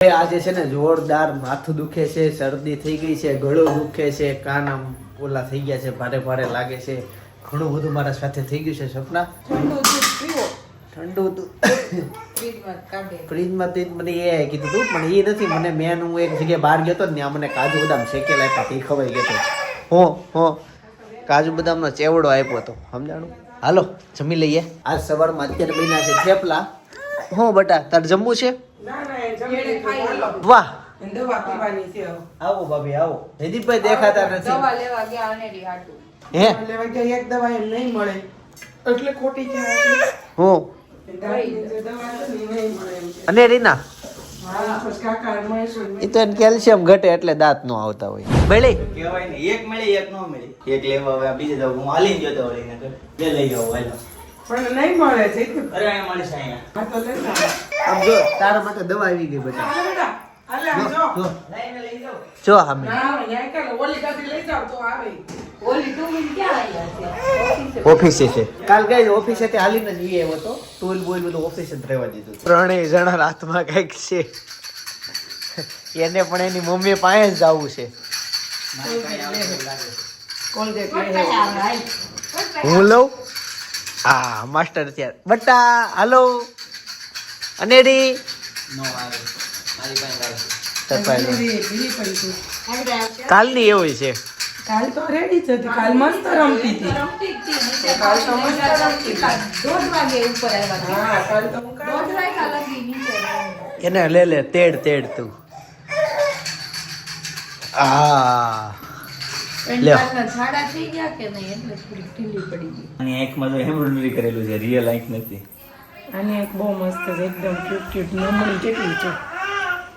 આજે છે ને જોરદાર માથું દુખે છે શરદી થઈ ગઈ છે ગળું દુખે છે કાન આમ ઓલા થઈ ગયા છે ભારે ભારે લાગે છે. ઘણું બધું મારા સાથે થઈ ગયું છે સપના. ઠંડુ ફ્રીજમાં તો મને એ કીધું હતું પણ એ નથી. મને મેન હું એક જગ્યાએ બહાર ગયો હતો ને ત્યાં મને કાજુ બદામ શેકેલા આપ્યા તે ખવાઈ ગયો હતો હો હો. કાજુ બદામનો ચેવડો આપ્યો હતો સમજાણું? હાલો જમી લઈએ. આજ સવારમાં અત્યારે બન્યા છે થેપલા. હો બટા તારે જમવું છે? વાહ. આવો ભાભી આવો. જયદીપભાઈ દેખાતા નથી. દવા લેવા ગયા અનેરી હાટુ. હે? લેવા ગયા એક દવા એમ નહીં મળે. એટલે ખોટી છે. હું? એ દાદીની જે દવા છે ને એ નહીં મળે એમ છે. અને રીના? એ તો એને કેલ્શિયમ ઘટે એટલે દાંત નો આવતા હોય. મળી કહેવાય ને એક મળી એક નો મળી. એક લેવા હવે બીજે હું હાલી જતો બે લઈ હાલો. પણ નહીં મળે છે. અરે અહીંયા મળીશ અહીંયા. હા તો લે આમ જો તારા માટે દવા આવી ગઈ હાલે આમ જો. લઈને લઈ જાઓ. જો હામે ના, ન્યાય કરે. ઓલી ગાડી લઈ જાઓ તો આવે. ઓલી ટુ મિનિટ ક્યાં આવ્યા છે? ઓફિસે. છે. કાલ ગઈ ઓફિસે તે હાલીને જ એવો તો. ટોલ બોલ બધું ઓફિસે જ રહેવા દીધું. ત્રણેય જણા રાતમાં કંઈક છે. એને પણ એની મમ્મી પાસે જ જવું છે. હું લઉં? હા માસ્ટર થયા. બટા હાલો. અનેડી. કાલની એવું છે. કાલ તો રેડી છે કાલ મસ્ત રમતી હતી. કાલ તો મસ્ત રમતી દોઢ વાગે ઉપર આવ્યા હા કાલ તો. એને લે લે તેડ તેડ તું. આ. પણ લ્યો. કાલના ઝાડા થઈ ગયા કે નહીં? એટલે થોડી ઢીલી પડી ગઈ. અને આંખમાં તો એમ્બ્રોઇડરી કરેલું છે રિયલ આંખ નથી. આની એક બહુ મસ્ત છે એકદમ ક્યુટ ક્યુટ નમણી કેટલી છે?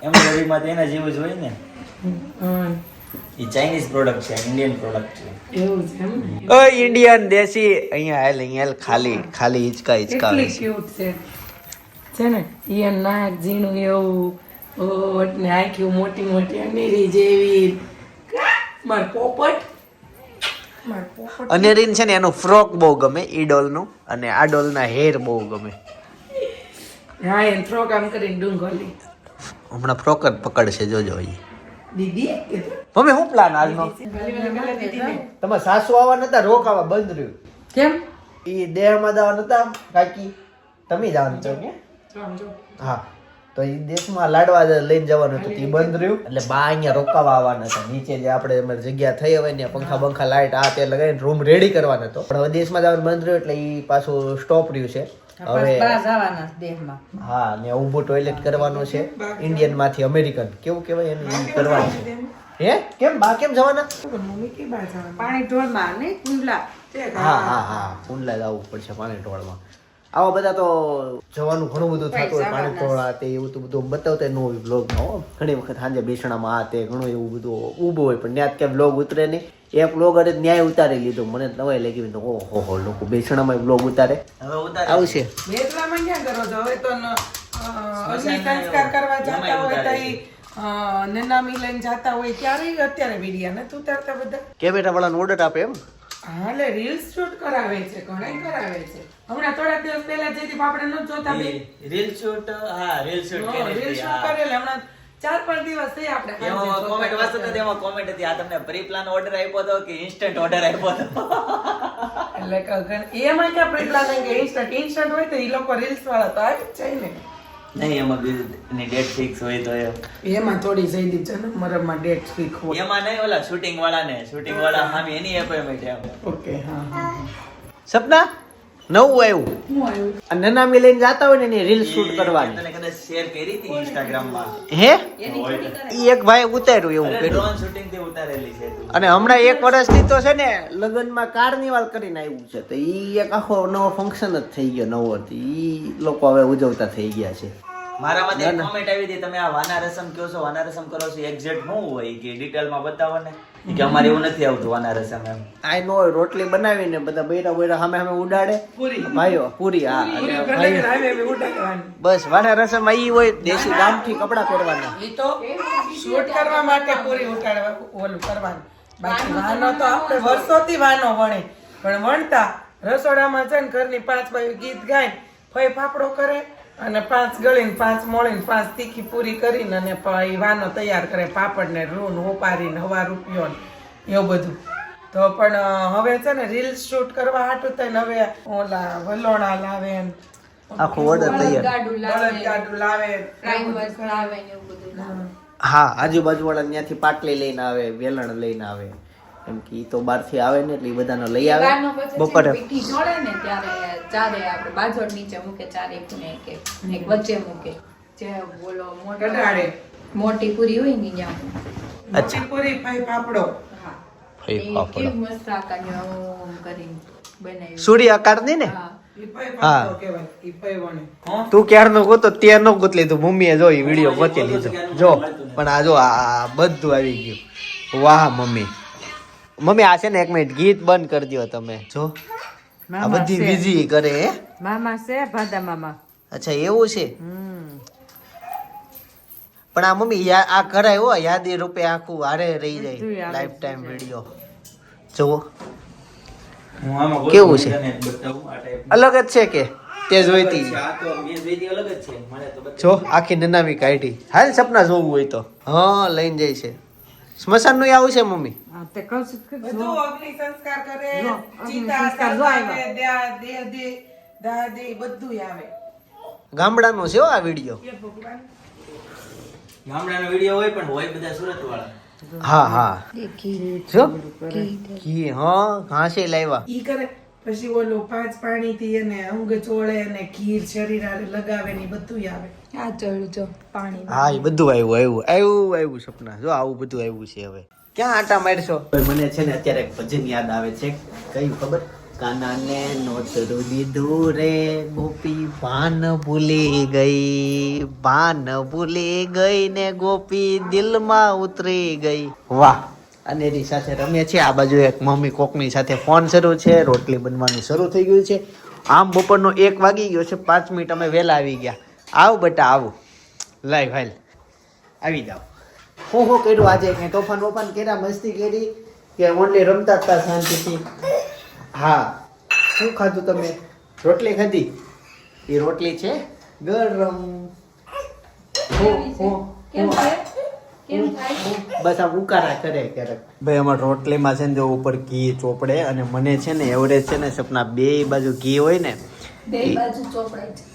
એમ્બ્રોઇડરીમાં તો એના જેવું જ હોય ને. એ ચાઇનીઝ પ્રોડક્ટ છે ઇન્ડિયન પ્રોડક્ટ છે. એવું છે ઓ ઇન્ડિયન દેશી અહીંયા હાલ અહીંયા ખાલી ખાલી હિચકા હિચકા કેટલી ક્યુટ છે. છે. ને એનું નાક ઝીણું એવું ઓટ ને આંખ્યું મોટી મોટી અનેરી જેવી. માર પોપટ. અનેરીન અને રીન છે ને એનું ફ્રોક બહુ ગમે ઈ ડોલનું અને આ ડોલના હેર બહુ ગમે. હા એને ફ્રોક આમ કરીને ડુંગોલી હમણાં ફ્રોક જ પકડશે જોજો એ દીદી મમ્મી હું પ્લાન આજનો. તમારા સાસુ આવવા નતા આવવા બંધ રહ્યું. કેમ? એ દેહમાં દાવા નતા કાકી? તમે છો જો આમ જો. હા. તો એ દેશમાં લાડવા લઈને જવાનું હતું. તે બંધ રહ્યું. એટલે બા અહીંયા રોકાવા આવવાના હતા. નીચે જે આપણે અમારી જગ્યા થઈ હોય ને પંખા બંખા લાઈટ આ તે લગાવીને રૂમ રેડી કરવાનો હતો. પણ હવે દેશમાં જવાનું બંધ રહ્યું એટલે એ પાછું સ્ટોપ રહ્યું છે. હવે હા ને ઊભું ટોયલેટ કરવાનું છે. ઇન્ડિયનમાંથી અમેરિકન કેવું કહેવાય એને? કરવાનું છે. હે? કેમ? બા કેમ જવાના? મમ્મી કે બાર જવાનું પાણી ઢોળમાં કુંડલા. હા હા હા. કુંડલા જવું પડશે પાણી ટોળમાં આવા બધા તો જવાનું ઘણું બધું થતું હોય પાણી ટોળા તે એવું તો બધું બતાવતા ન હોય બ્લોગમાં હો. ઘણી વખત સાંજે બેસણામાં આ તે ઘણું એવું બધું ઊભું હોય પણ ત્યાં ક્યાં બ્લોગ ઉતરે નહીં. એક બ્લોગ અરે ન્યાય ઉતારી લીધો મને નવાય લાગી. તો ઓહો હો લોકો બેસણામાં બ્લોગ ઉતારે. હવે ઉતારે. આવશે. બેસલામાં ક્યાં કરો છો? હવે તો અગ્નિ સંસ્કાર કરવા જતા હોય તો ઈ, અ, નનામી લઈને જતા હોય ત્યારે અત્યારે વિડિયા નથી ઉતારતા બધા? કેમેરા વાળાનો ઓર્ડર આપે એમ? હા એટલે રીલ્સ શૂટ કરાવે છે ઘણાય કરાવે છે. હમણાં થોડા દિવસ પહેલા જેથી આપણે ન જોતા બે. રીલ શૂટ હા રીલ શૂટ રીલ શૂટ કરેલ હમણાં ચાર પાંચ દિવસ થઈ આપણે એમાં કોમેન્ટ વાંચતો તો એમાં કોમેન્ટ હતી આ તમને પ્રી પ્લાન ઓર્ડર આપ્યો હતો કે ઇન્સ્ટન્ટ ઓર્ડર આપ્યો હતો? એટલે કે એમાં ક્યાં પ્લાન કે ઇન્સ્ટન્ટ ઇન્સ્ટન્ટ હોય તો એ લોકો રીલ્સ વાળા તો આવી જ જાય ને. નહીં એમાં બીજું ડેટ ફિક્સ હોય તો એમ. એમાં થોડી જઈદી છે ને મરમમાં ડેટ ફિક્સ હોય. એમાં નહીં ઓલા શૂટિંગ વાળા ને શૂટિંગ વાળા સામે એની એપોઇન્ટમેન્ટ ઓકે હા હા. સપના નવું આવ્યું. આ નનામી લઈને જાતા હોય ને એની રીલ શૂટ કરવાની. તને કદાચ શેર કરી હતી ઇન્સ્ટાગ્રામમાં હે ઈ એક ભાઈ ઉતાર્યું એવું કર્યું ડ્રોન શૂટિંગથી ઉતારેલી છે અને હમણાં એક વર્ષથી તો છે ને લગ્નમાં કાર્નિવાલ કરીને આવ્યું છે. તો ઈ એક આખો નવો ફંક્શન જ થઈ ગયો નવો. ઈ લોકો હવે ઉજવતા થઈ ગયા છે. મારામાં એક કોમેન્ટ આવી હતી તમે આ વાના રસમ કહો છો વાના રસમ કરો છો એક્ઝેક્ટ શું હોય? કે ડિટેલમાં બતાવો ને. કે અમારે એવું નથી આવતું વાના રસમ એમ. આઈ નો હોય, રોટલી બનાવીને બધા બૈરા બૈરા સામે સામે ઉડાડે. પૂરી. ભાઈઓ પૂરી હા. બસ વાના રસમ ઈ હોય દેશી ગામથી કપડા પહેરવાના. ઈ તો શૂટ કરવા માટે પૂરી ઉતાડવા ઓલું કરવાનું. બાકી વાનો તો આપણે વર્ષોથી વાનો વણે. પણ વણતા રસોડામાં છે ને ઘરની પાંચ બાયું ગીત ગાય ફઈ ફાફડો કરે અને પાંચ ગળીને પાંચ મોળીને પાંચ તીખી પૂરી કરીને અને પછી વાનો તૈયાર કરે પાપડ ને રૂન ઓપારીને હવા રૂપિયો ને એવું બધું. તો પણ હવે છે ને રીલ શૂટ કરવા હાટું થઈને હવે ઓલા વલોણા લાવે આખું order તૈયાર. લાવે. હા. આજુબાજુ વાળા ત્યાંથી પાટલી લઈને આવે વેલણ લઈને આવે. એમ કે તો બહારથી આવે ને એટલે બધાનો લઈ આવે. બપોરે. પીઠી જોડે ને ત્યારે ચારે આપણે બાજોડ નીચે મૂકે ચારે ખૂણે એક એક વચ્ચે મૂકે. જે બોલો મોટાડે મોટી પૂરી હોય ને ત્યાં અચ્છા. પૂરી ફાઈ પાપડો હા. ફાઈ પાપડો કે મસ્ત આકારનું કરીને બનાવ્યું. સૂર્ય આકારની ને? હા. તું ક્યારનો ગોતો તે નો ગોત લીધું. મમ્મીએ જો ઈ વીડિયો ગોતી લીધો. જો પણ આ જો આ બધું આવી ગયું. વાહ મમ્મી. મમ્મી આ છે ને એક મિનિટ ગીત બંધ કરી દો તમે. જો આ બધી બીજી કરે મામા છે ભાદા મામા. અચ્છા એવું છે? પણ આ મમ્મી આ કરાય હો યાદી રૂપે આખું હારે રહી જાય. લાઈફ ટાઈમ વીડિયો જુઓ. હું કેવું છે? અલગ જ છે કે? તે જોઈતી આ તો મેં જોઈતી અલગ જ છે. મને તો બતાવી. જો આખી નનામી કાઢી. હાલ સપના જોવું હોય તો. હા લઈને જાય છે. સ્મશાનનું આવું છે મમ્મી? બધું અગ્નિ સંસ્કાર કરે ચિતા સંસ્કારે, દા- દેહ દે બધું આવે. ગામડાનો છે આ વીડિયો? ગામડાનો વીડિયો હોય પણ હોય બધા સુરત વાળા હા. હા જો? ઘી હા ઘાસે લાવ્યા. ઈ કરે. પછી ઓલું પાંચ પાણીથી એને અંગ ચોળે અને ખીર શરીર લગાવે ને બધું આવે. આ ચડું જો પાણી. હા એ બધું આવ્યું આવ્યું. આવ્યું આવ્યું સપના. જો આવું બધું આવ્યું છે હવે. ક્યાં આટા મારશો? મને છે ને અત્યારે એક ભજન યાદ આવે છે. કયું ખબર? કાનાને નોતરું દીધું રે ગોપી ભાન ભૂલી ગઈ. ભાન ભૂલી ગઈ ને ગોપી દિલમાં ઉતરી ગઈ. વાહ! અને એની સાથે રમીએ છીએ આ બાજુ એક મમ્મી કોકની સાથે ફોન શરૂ છે. રોટલી બનવાનું શરૂ થઈ ગયું છે. આમ બપોરનો એક વાગી ગયો છે. પાંચ મિનિટ અમે વહેલા આવી ગયા. આવ બેટા આવું. લાઈ ભાઈ આવી જાઓ. હું શું કર્યું આજે? કઈ તોફાન વોફાન કર્યા મસ્તી કરી કે ઓનલી રમતા હતા તા શાંતિથી? હા. શું ખાધું તમે? રોટલી ખાધી? એ રોટલી છે ગરમ. હું હું કેમ છે બસ આ ઉકારા કરે ક્યારેક. ભાઈ અમારે રોટલીમાં છે ને જો ઉપર ઘી ચોપડે અને મને છે ને એવરેજ છે ને સપના બે બાજુ ઘી હોય ને બે બાજુ ચોપડાય છે.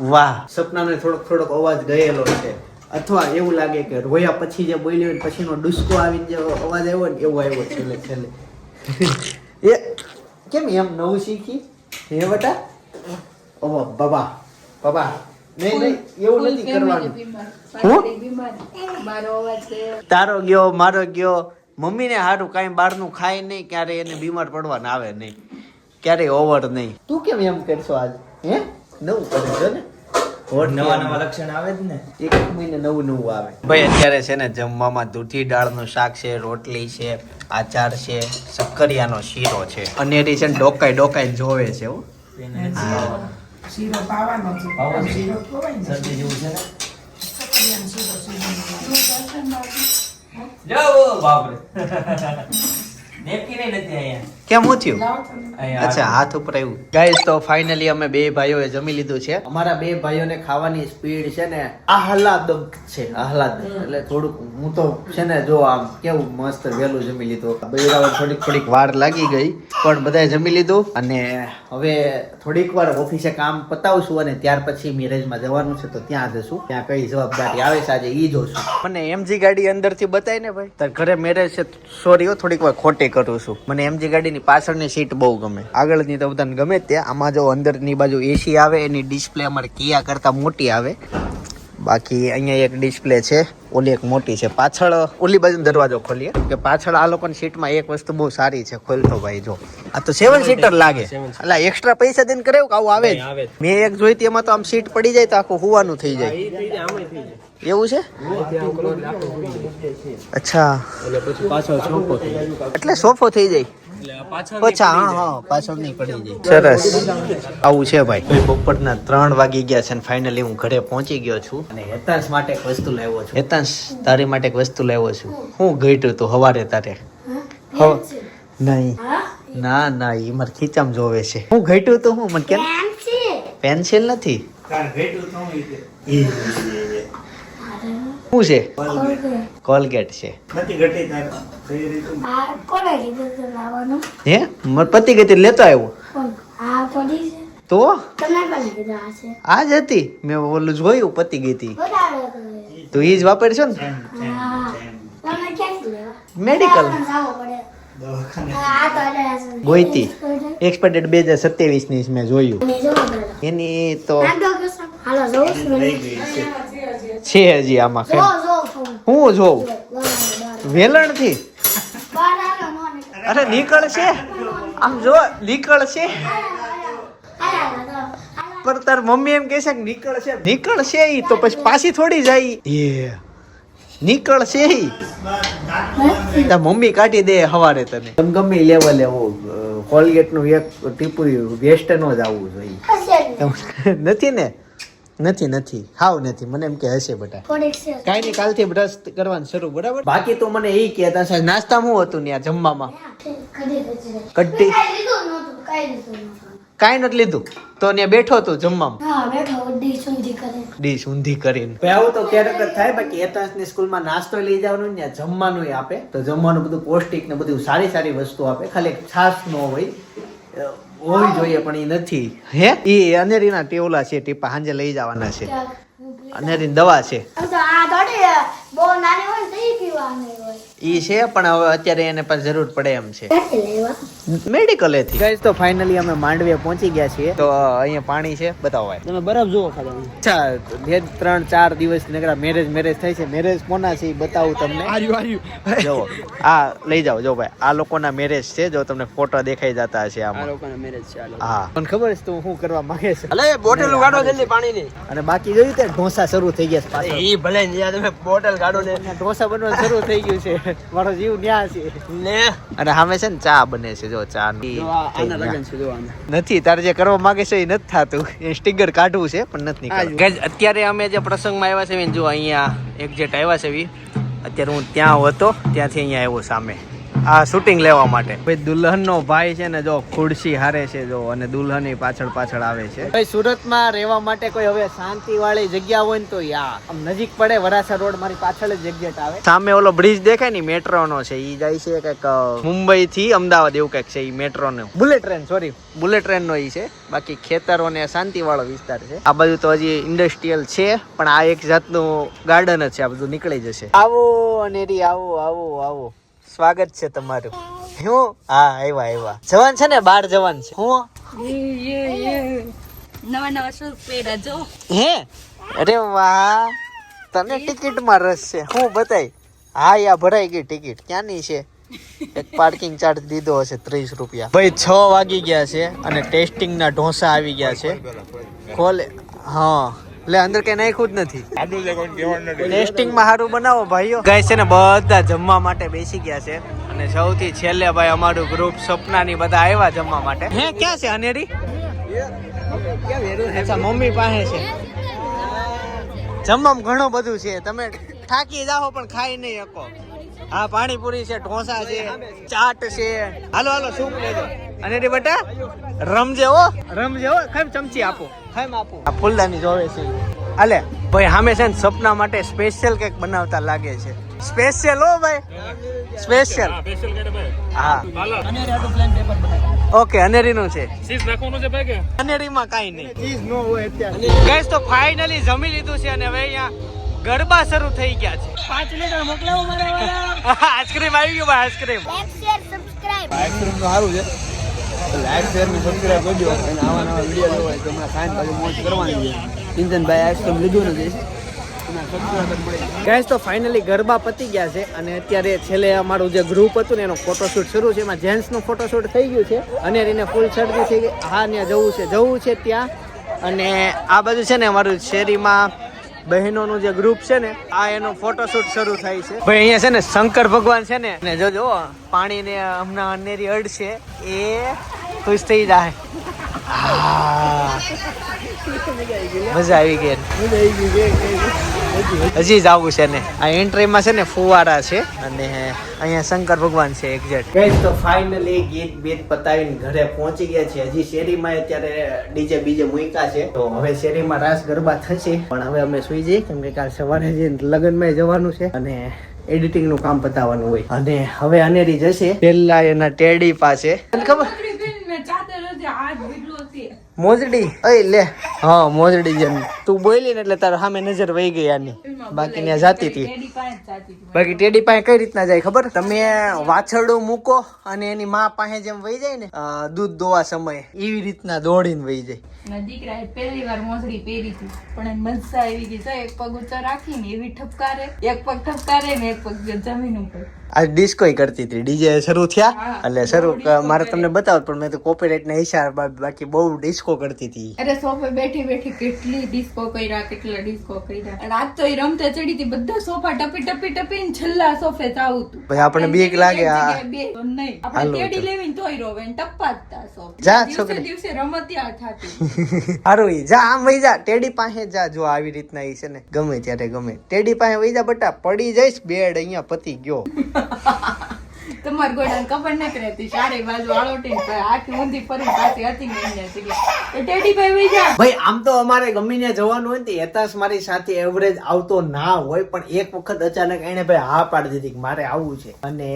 વાહ. સપનાને થોડોક થોડોક અવાજ ગયેલો છે. અથવા એવું લાગે કે રોયા પછી જે બોલ્યો ને પછીનો ડુસકો આવીને જે અવાજ આવ્યો ને એવો આવ્યો છેલ્લે છેલ્લે. એ કેમ એમ નવું શીખી? હે બટા? ઓહો બાબા બાબા. નહીં નહીં એવું નથી કરવાનું. બીમાર. હું? પાછળથી બીમાર. મારો અવાજ છે તારો ગયો મારો ગયો. મમ્મીને હારું કાંઈ બહારનું ખાય નહીં ક્યારે એને બીમાર પડવાના આવે નહીં. ક્યારેય ઓવર નહીં. તું કેમ એમ કરશો આજ? હે? નવું કરે છે ને? નવા નવા લક્ષણ આવે જ ને? એક એક મહિને નવું નવું આવે. ભાઈ અત્યારે છે ને જમવામાં દૂધી દાળનું શાક છે રોટલી છે આચાર છે શક્કરિયાનો શીરો છે. અનેરી છે ને ડોકાઈ ડોકાઈ જોવે છે હો. એને નથી ખાવાનું. શીરો પાવાનો છે. શીરો ખવાય ને. જેવું છે ને? સક્રિયાનો શીરો શીરો. બાપરે. નેપકીન નથી અહીંયા કેમ અહીંયા અચ્છા હાથ ઉપર આવ્યું. ગાઈસ તો ફાઇનલી અમે બે ભાઈઓએ જમી લીધું છે. અમારા બે ભાઈઓને ખાવાની સ્પીડ છે ને આહલાદક છે આહલાદ એટલે થોડુંક હું તો છે ને જો આમ કેવું મસ્ત વહેલું જમી લીધું. બૈરાઓ થોડીક થોડીક વાર લાગી ગઈ પણ બધાએ જમી લીધું. અને હવે થોડીક વાર ઓફિસે કામ પતાવશું અને ત્યાર પછી મેરેજમાં જવાનું છે તો ત્યાં જશું. ત્યાં કઈ જવાબદારી આવે છે આજે ઈ જોશું. મને એમજી ગાડી અંદરથી બતાય ને ભાઈ. તાર ઘરે મેરેજ છે સોરી હો થોડીક વાર ખોટી કરું છું. મને એમજી ગાડીની પાછળની સીટ બહુ ગમે. આગળની તો બધાને ગમે તે. આમાં જો અંદરની બાજુ એસી આવે એની ડિસ્પ્લે અમારે કિયા કરતાં મોટી આવે. બાકી અહીંયા એક ડિસ્પ્લે છે ઓલી એક મોટી છે. પાછળ ઓલી બાજુ દરવાજો ખોલીએ. કે પાછળ આ લોકોની સીટમાં એક વસ્તુ બહુ સારી છે ખોલતો ભાઈ જો. આ તો સેવન સીટર લાગે. એટલે એક્સ્ટ્રા પૈસા દઈને કરે કે આવું આવે જ. મેં એક જોઈતી એમાં તો આમ સીટ પડી જાય તો આખું હોવાનું થઈ જાય. એવું છે? અચ્છા. એટલે સોફો થઈ જાય. અચ્છા હા હા પાછળ નહીં પડી જાય. સરસ. આવું છે ભાઈ. બપોરના ત્રણ વાગી ગયા છે અને ફાઇનલી હું ઘરે પહોંચી ગયો છું. અને હેતાંશ માટે એક વસ્તુ લાવ્યો છું. હેતાંશ તારી માટે એક વસ્તુ લાવ્યો છું. હું ગઈટું તું હવારે તારે. નહીં. ના ના એ મારે ખીચામ જોવે છે. હું ઘટ્યું તો હું મને કેમ? પેન્સિલ નથી? શું છે? કોલગેટ. છે. હે? માર પતિ ગતિ લેતો આવ્યો. છે? તો? આ જ હતી. મેં ઓલું જોયું પતિ ગઈ હતી. તો એ જ ને? તમને ક્યાંથી લેવા? મેડિકલ. ગોઈતી. એક્સપર્ટેડ બે હજાર સત્યાવીસની મેં જોયું. એની તો છું. છે હજી આમાં જો કઈ હું જોઉં. વેલણથી અરે નીકળશે? આમ જો નીકળશે. પર તાર મમ્મી એમ કે છે કે નીકળશે. નીકળશે ઈ તો પછી પાછી થોડી જાય. એ નીકળશે ઈ. તાર મમ્મી કાઢી દે હવારે તને. તમે ગમે લેવલે હો. કોલગેટનું એક ટીપુરી વેસ્ટ નો જ આવવું જોઈએ. નથી ને? નથી નથી. હાવ નથી. મને એમ કે હશે બટા. કાંઈ નહીં કાલથી બ્રશ કરવાનું શરૂ બરાબર? બાકી તો મને એ કહેતા છે નાસ્તા શું હતું ત્યાં જમવામાં? કઢી કઢી? કાંઈ નથી લીધું. તો ત્યાં બેઠો હતો જમવામાં? ડીશ ઊંધી કરીને. આવું તો ક્યારેક જ થાય બાકી એતાંશની સ્કૂલમાં નાસ્તો લઈ જવાનું ને જમવાનું આપે. તો જમવાનું બધું પૌષ્ટિક ને બધું સારી સારી વસ્તુ આપે. ખાલી છાસ ન હોય. હોવી જોઈએ પણ એ નથી. હે? એ અનેરીના ટેવલા છે ટીપા સાંજે લઈ જવાના છે. અનેરીની દવા છે. બહુ નાની હોય તો ઈ પીવાની હોય. એ છે પણ હવે અત્યારે એને પણ જરૂર પડે એમ છે. ક્યાંથી લેવા? ગાઈસ તો ફાઇનલી અમે માંડવે પહોંચી ગયા છીએ. તો અહીંયા પાણી છે બતાવો તમે બરફ જુઓ ખાલી અચ્છા બે ત્રણ ચાર દિવસ નગરા મેરેજ મેરેજ થાય છે. મેરેજ કોના છે ઈ બતાવું તમને. જો આ લઈ જાઓ જો ભાઈ. આ લોકોના મેરેજ છે જો તમને ફોટો દેખાઈ જતા હશે આ લોકોના મેરેજ છે આ લોકો. હા. પણ ખબર છે તું શું કરવા માંગે છે. અલે બોટલ ઉગાડો જલ્દી પાણીની. અને બાકી જોયું તે ઢોસા શરૂ થઈ ગયા છે પાછળ. ઈ ભલે ને તમે બોટલ ગાડો ને ઢોસા બનવાનું શરૂ થઈ ગયું છે. મારો જીવ ન્યા છે. ને? અને સામે છે ને ચા બને છે જો ચા ની. જો આ આના લગન છે જો આના. નથી તારે જે કરવા માંગે છે એ નથી થતું. એ સ્ટીકર કાઢવું છે પણ નથી નીકળતું અત્યારે અમે જે પ્રસંગમાં આવ્યા છે ને જો અહીંયા એક્ઝેટ આવ્યા છે વી. અત્યારે હું ત્યાં હતો ત્યાંથી અહીંયા આવ્યો સામે. આ શૂટિંગ લેવા માટે. ભાઈ દુલ્હનનો ભાઈ છે ને જો ખુરશી હારે છે જો અને દુલ્હન પાછળ પાછળ આવે છે. ભાઈ સુરતમાં રહેવા માટે કોઈ હવે શાંતિ વાળી જગ્યા હોય ને તો યા આમ નજીક પડે વરાછા રોડ મારી પાછળ જ એક્ઝેટ આવે સામે ઓલો બ્રિજ દેખાય ને મેટ્રો નો છે ઈ જાય છે કંઈક મુંબઈ થી અમદાવાદ એવું કંઈક છે ઈ મેટ્રો નો bullet train sorry bullet train નો ઈ છે. બાકી ખેતરો ને શાંતિ વાળો વિસ્તાર છે. આ બાજુ તો હજી ઇન્ડસ્ટ્રીયલ છે પણ આ એક જાતનું ગાર્ડન જ છે આ બધું નીકળી જશે. આવો અનેરી આવો આવો આવો. સ્વાગત છે તમારું. હું? હા આવ્યા આવ્યા જવાન છે ને? બાર જવાન છે. હું? નવા નવા શૂઝ પહેર્યા જો? હે? અરે વાહ. તને ટિકિટમાં રસ છે. હું બતાય. હા યા ભરાઈ ગઈ ટિકિટ. ક્યાંની છે? એક પાર્કિંગ ચાર્જ દીધો હશે ત્રીસ રૂપિયા. ભાઈ છ વાગી ગયા છે અને ટેસ્ટિંગના ઢોસા આવી ગયા છે. ખોલે. હા. એટલે અંદર કઈ નાખ્યું જ નથી. ટેસ્ટિંગમાં સારું બનાવો ભાઈઓ. ગાય છે ને બધા જમવા માટે બેસી ગયા છે. અને સૌથી છેલ્લે ભાઈ અમારું ગ્રુપ સપનાની બધા આવ્યા જમવા માટે. હે ક્યાં છે અનેરી અચ્છા મમ્મી પાસે છે. જમવામાં ઘણું બધું છે. તમે થાકી જાઓ પણ ખાઈ નહીં શકો. હા પાણીપુરી છે ઢોસા છે ચાટ છે. હાલો હાલો સૂપ લેજો અને રે બેટા રમજે હો. રમજે હો ખાઈ ચમચી આપો. ખાઈ આપો. આ ફૂલદાની જોવે છે. હાલે ભાઈ સામે છે ને સપના માટે સ્પેશિયલ કેક બનાવતા લાગે છે. સ્પેશિયલ હો ભાઈ. સ્પેશિયલ હા ઓકે અનેરીનું છે. અનેરીમાં કાંઈ નહીં. ચીઝ નો હોય અત્યારે. ગાઈસ તો ફાઇનલી જમી લીધું છે અને હવે અહીંયા ગરબા શરૂ થઈ ગયા છે. પાંચ લીટર મોકલાવો મારા વાળા. આઈસ્ક્રીમ આવી ગયો ભાઈ ice cream. Like share subscribe ice cream તો સારું છે. લાઈક શેર ને સબસ્ક્રાઇબ કરજો. અને આવા નવા વિડિયો જોવો હોય તો મારા ખાઈને પાછું મોજ કરવાની છે. ચિંતનભાઈ આઈસ્ક્રીમ લીધું નથી. ગાઈસ તો ફાઇનલી ગરબા પતી ગયા છે અને અત્યારે છેલ્લે અમારું જે ગ્રુપ હતું ને એનો ફોટોશૂટ શરૂ છે. એમાં જેન્ટ્સનું ફોટોશૂટ થઈ ગયું છે. અને એને ફૂલ શરદી થઈ ગઈ. હા ત્યાં જવું છે. જવું છે ત્યાં. અને આ બધું છે ને અમારું શેરીમાં બહેનોનું જે ગ્રુપ છે ને આ એનો ફોટોશૂટ શરૂ થાય છે. ભાઈ અહીંયા છે ને શંકર ભગવાન છે ને ને જોજો પાણી ને હમણાં અનેરી અડશે એ ખુશ થઈ જાય. મજા આવી ગઈ મજા આવી ગઈ. હજી જ આવું છે ને. આ એન્ટ્રીમાં છે ને ફુવારા છે અને અહીંયા શંકર ભગવાન છે એક્ઝેક્ટ ગાઈસ તો ફાઇનલી ગીત બીત પતાવીને ઘરે પહોંચી ગયા છે હજી શેરીમાં અત્યારે ડીજે બીજે મૂક્યા છે. તો હવે શેરીમાં રાસ ગરબા થશે. પણ હવે અમે સુઈ જઈએ કેમ કે કાલ સવારે જઈને લગ્નમાં જવાનું છે અને એડિટિંગનું કામ પતાવવાનું હોય. અને હવે અનેરી જશે. પેલા એના ટેડી પાસે. ખબર? મોજડી. અય લે. હા મોજડી જેમ. તું બોલી ને એટલે તારા સામે નજર વહી ગઈ આની. બાકી ત્યાં જાતી હતી. બાકી ટેડી પાસે કઈ રીતના જાય ખબર? તમે વાછરડું મૂકો અને એની માં પાસે જેમ વહી જાય ને દૂધ દોવા સમયે એવી રીતના દોડીને વહી જાય. દીકરા પહેલી વાર મોસડી પહેરી હતી. પણ મજા આવી ગઈ એક પગ ઊંચો રાખીને એવી ઠપકારે એક પગ ઠપકારે ને એક પગ જમીન ઉપર. આ ડિસ્કો કરતી હતી. ડીજે શરૂ થયા? એટલે શરૂ મારે તમને બતાવું પણ મેં તો કોપીરાઇટ ના હિસાબ બાકી બહુ ડિસ્કો કરતી હતી અરે સોફે બેઠી બેઠી કેટલી ડિસ્કો કર્યા કેટલા ડિસ્કો કર્યા. રાત તો એ રમતે ચડી હતી બધા સોફા ટપી ટપી ટપી ને છેલ્લા સોફે જાવું તું ભાઈ આપણે બીક લાગે, આ. બે નહીં આપણે તેડી. લેવી તોય રોવે ને ટપ્પા જ તા સોફે. જા, છોકરી. દિવસે રમતિયા થાતી. હારું ઈ જા આમ વઈ જા ટેડી પાસે જા જો આવી રીતના ઈ છે ને ગમે ત્યારે ગમે. ટેડી પાસે વઈ જા બટા પડી જઈશ બેડ અહીંયા પતી ગયો. તમાર ગોડા ખબર નથી રહેતી ચારે બાજુ આળોટી આખી ઊંધી ફરી પાછી હતી ને. ટેડી ભાઈ જા. ભાઈ, આમ તો અમારે ગમે ત્યાં જવાનું હોય ને મારી સાથે એવરેજ આવતો ના હોય, પણ એક વખત અચાનક એને ભાઈ હા પાડી દીધી કે મારે આવવું છે. અને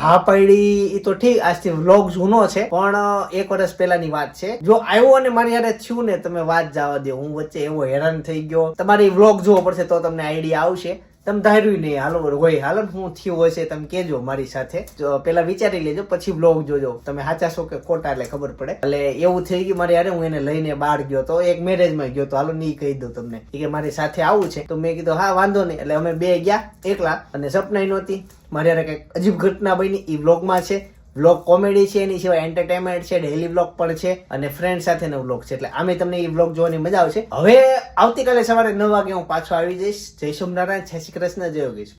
હા પાડી એ તો ઠીક, આજથી વ્લોગ જૂનો છે, પણ એક વર્ષ પહેલાની વાત છે. જો આવ્યો અને મારી યારે થયું ને, તમે વાત જવા દો હું વચ્ચે એવો હેરાન થઈ ગયો. તમારી વ્લોગ જોવો પડશે તો તમને આઈડિયા આવશે. તમે ધાર્યું નહીં, હાલો હોય હાલો હું થયું હશે તમે કેજો મારી સાથે. પેલા વિચારી લેજો, પછી બ્લોગ જોજો. તમે સાચા છો કે ખોટા, એટલે ખબર પડે. એટલે એવું થઈ ગયું મારે યારે હું એને લઈને બહાર ગયો તો, એક મેરેજમાં ગયો તો, હાલો નહીં કહી દઉં તમને કે મારી સાથે આવું છે. તો મેં કીધું, હા, વાંધો નહીં. એટલે અમે બે ગયા એકલા અને સપનાઈ નહોતી. મારી યારે કંઈક અજીબ ઘટના બની. એ વ્લોગમાં છે. વ્લોગ કોમેડી છે, એની સિવાય એન્ટરટેનમેન્ટ છે ડેલી વ્લોગ પણ છે અને ફ્રેન્ડ સાથેનો વ્લોગ છે. એટલે આમે તમને એ વ્લોગ જોવાની મજા આવશે. હવે આવતીકાલે સવારે નવ વાગે હું પાછો આવી જઈશ. જય સોમનારાયણ, જય શ્રી કૃષ્ણ, જય યોગેશ.